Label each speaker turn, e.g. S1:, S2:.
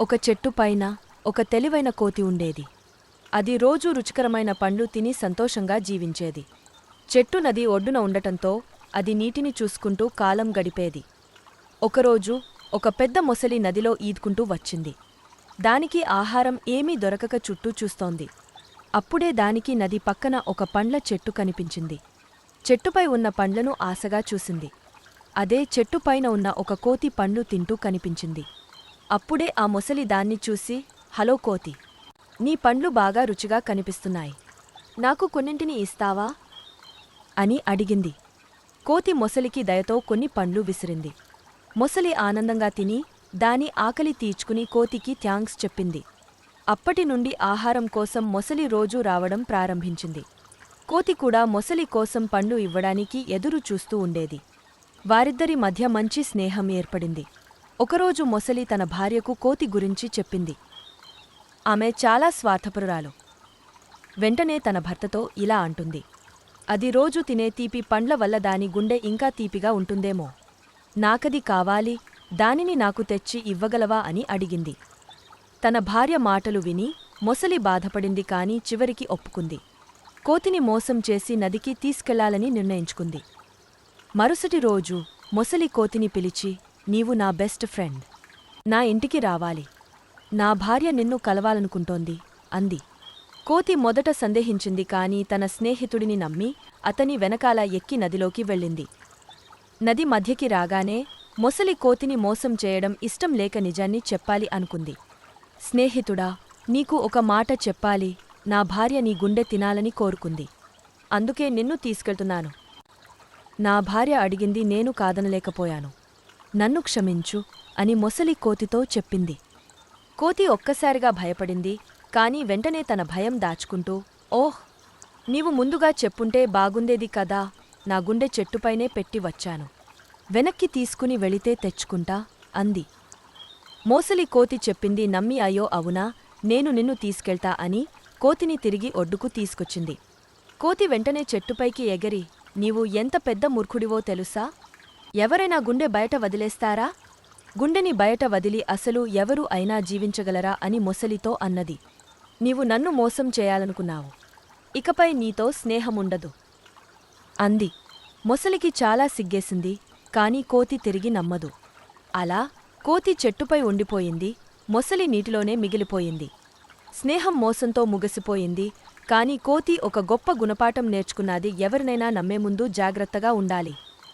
S1: ఒక చెట్టు పైన ఒక తెలివైన కోతి ఉండేది. అది రోజూ రుచికరమైన పండ్లు తిని సంతోషంగా జీవించేది. చెట్టు నది ఒడ్డున ఉండటంతో అది నీటిని చూసుకుంటూ కాలం గడిపేది. ఒకరోజు ఒక పెద్ద మొసలి నదిలో ఈదుకుంటూ వచ్చింది. దానికి ఆహారం ఏమీ దొరకక చుట్టూ చూస్తోంది. అప్పుడే దానికి నది పక్కన ఒక పండ్ల చెట్టు కనిపించింది. చెట్టుపై ఉన్న పండ్లను ఆశగా చూసింది. అదే చెట్టుపైన ఉన్న ఒక కోతి పండ్లు తింటూ కనిపించింది. అప్పుడే ఆ మొసలి దాన్ని చూసి హలో కోతి నీ పండ్లు బాగా రుచిగా కనిపిస్తున్నాయి. నాకు కొన్నింటిని ఇస్తావా? అని అడిగింది. కోతి మొసలికి దయతో కొన్ని పండ్లు విసిరింది. మొసలి ఆనందంగా తిని దాని ఆకలి తీర్చుకుని కోతికి థ్యాంక్స్ చెప్పింది. అప్పటి నుండి ఆహారం కోసం మొసలి రోజూ రావడం ప్రారంభించింది. కోతి కూడా మొసలి కోసం పండ్లు ఇవ్వడానికి ఎదురు చూస్తూ ఉండేది. వారిద్దరి మధ్య మంచి స్నేహం ఏర్పడింది. ఒకరోజు మొసలి తన భార్యకు కోతి గురించి చెప్పింది. ఆమె చాలా స్వార్థపరురాలు. వెంటనే తన భర్తతో ఇలా అంటుంది. అది రోజు తినే తీపి పండ్ల వల్ల దాని గుండె ఇంకా తీపిగా ఉంటుందేమో. నాకది కావాలి దానిని నాకు తెచ్చి ఇవ్వగలవా అని అడిగింది. తన భార్య మాటలు విని మొసలి బాధపడింది కాని చివరికి ఒప్పుకుంది. కోతిని మోసం చేసి నదికి తీసుకెళ్ళాలని నిర్ణయించుకుంది. మరుసటి రోజు మొసలి కోతిని పిలిచి నీవు నా బెస్ట్ ఫ్రెండ్. నా ఇంటికి రావాలి. నా భార్య నిన్ను కలవాలనుకుంటోంది అంది. కోతి మొదట సందేహించింది కాని తన స్నేహితుడిని నమ్మి అతని వెనకాల ఎక్కి నదిలోకి వెళ్ళింది. నది మధ్యకి రాగానే మొసలి కోతిని మోసం చేయడం ఇష్టం లేక నిజాన్ని చెప్పాలి అనుకుంది. స్నేహితుడా నీకు ఒక మాట చెప్పాలి. నా భార్య నీ గుండె తినాలని కోరుకుంది. అందుకే నిన్ను తీసుకెళ్తున్నాను. నా భార్య అడిగింది నేను కాదనలేకపోయాను. నన్ను క్షమించు అని మొసలి కోతితో చెప్పింది. కోతి ఒక్కసారిగా భయపడింది కాని వెంటనే తన భయం దాచుకుంటూ ఓహ్ నీవు ముందుగా చెప్పుంటే బాగుండేది కదా నా గుండె చెట్టుపైనే పెట్టి వచ్చాను. వెనక్కి తీసుకుని వెళితే తెచ్చుకుంటా అంది. మోసలి కోతి చెప్పింది నమ్మి అయ్యో అవునా నేను నిన్ను తీసుకెళ్తా అని కోతిని తిరిగి ఒడ్డుకు తీసుకొచ్చింది. కోతి వెంటనే చెట్టుపైకి ఎగరి నీవు ఎంత పెద్ద మూర్ఖుడివో తెలుసా? ఎవరైనా గుండె బయట వదిలేస్తారా? గుండెని బయట వదిలి అసలు ఎవరు అయినా జీవించగలరా అని మొసలితో అన్నది. నీవు నన్ను మోసం చేయాలనుకున్నావు. ఇకపై నీతో స్నేహముండదు. అంది. మొసలికి చాలా సిగ్గేసింది కాని కోతి తిరిగి నమ్మదు. అలా కోతి చెట్టుపై ఉండిపోయింది మొసలి నీటిలోనే మిగిలిపోయింది. స్నేహం మోసంతో ముగిసిపోయింది కాని కోతి ఒక గొప్ప గుణపాఠం నేర్చుకున్నది ఎవరినైనా నమ్మే ముందు జాగ్రత్తగా ఉండాలి.